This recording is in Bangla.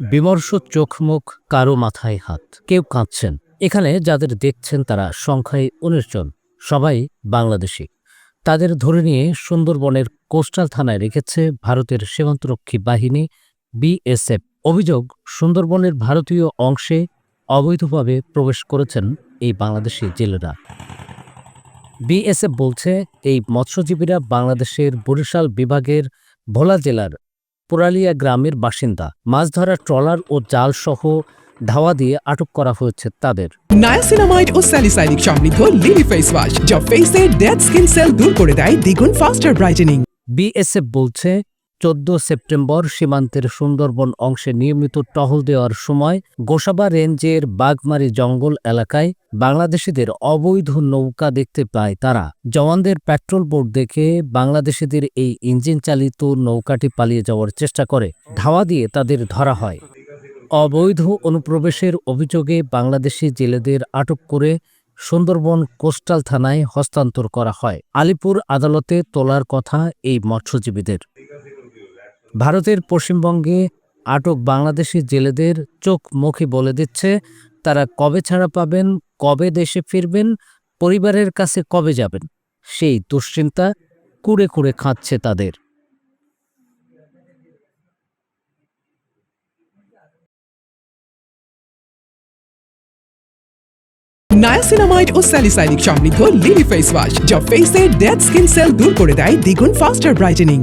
বিমর্ষ চোখ মুখ কারও মাথায় হাত। কেউ কাঁদছেন। এখানে যাদের দেখছেন তারা সংখ্যায় উনিশ জন। সবাই বাংলাদেশি। তাদের ধরে নিয়ে সুন্দরবনের কোস্টাল থানায় রেখেছে ভারতের সীমান্তরক্ষী বাহিনী, বিএসএফ। অভিযোগ, সুন্দরবনের ভারতীয় অংশে অবৈধভাবে প্রবেশ করেছেন এই বাংলাদেশি জেলেরা। বিএসএফ বলছে, এই মৎস্যজীবীরা বাংলাদেশের বরিশাল বিভাগের ভোলা জেলার পোরালিয়া গ্রামের বাসিন্দা। মাছ ধরা ট্রলার ও জাল সহ ধাওয়া দিয়ে আটক করা হয়েছে তাদের। নায়াসিনামাইড ও স্যালিসাইলিক সমৃদ্ধ লিলি ফেস ওয়াশ যা ফেসের ডেড স্কিন সেল দূর করে দেয় দ্বিগুণ ফাস্টার ব্রাইটেনিং বিএসএফ বলছে চোদ্দ সেপ্টেম্বর সীমান্তের সুন্দরবন অংশে নিয়মিত টহল দেওয়ার সময় গোসাবা রেঞ্জের বাগমারি জঙ্গল এলাকায় বাংলাদেশিদের অবৈধ নৌকা দেখতে পায় তারা। জওয়ানদের পেট্রোল বোর্ড দেখে বাংলাদেশিদের এই ইঞ্জিন চালিত নৌকাটি পালিয়ে যাওয়ার চেষ্টা করে, ধাওয়া দিয়ে তাদের ধরা হয়। অবৈধ অনুপ্রবেশের অভিযোগে বাংলাদেশি জেলেদের আটক করে সুন্দরবন কোস্টাল থানায় হস্তান্তর করা হয়। আলিপুর আদালতে তোলার কথা এই মৎস্যজীবীদের। ভারতের পশ্চিমবঙ্গে আটক বাংলাদেশি জেলেদের চোখ মুখে বলে দিচ্ছে, তারা কবে ছাড়া পাবেন, কবে দেশে ফিরবেন, পরিবারের কাছে কবে যাবেন? সেই দুশ্চিন্তা কুড়ে কুড়ে খাচ্ছে তাদের। নায়াসিনামাইড ও স্যালিসাইলিক সমৃদ্ধ লিলি ফেস ওয়াশ যা ফেসের ডেড স্কিন সেল দূর করে দেয় দ্বিগুণ ফাস্টার ব্রাইটেনিং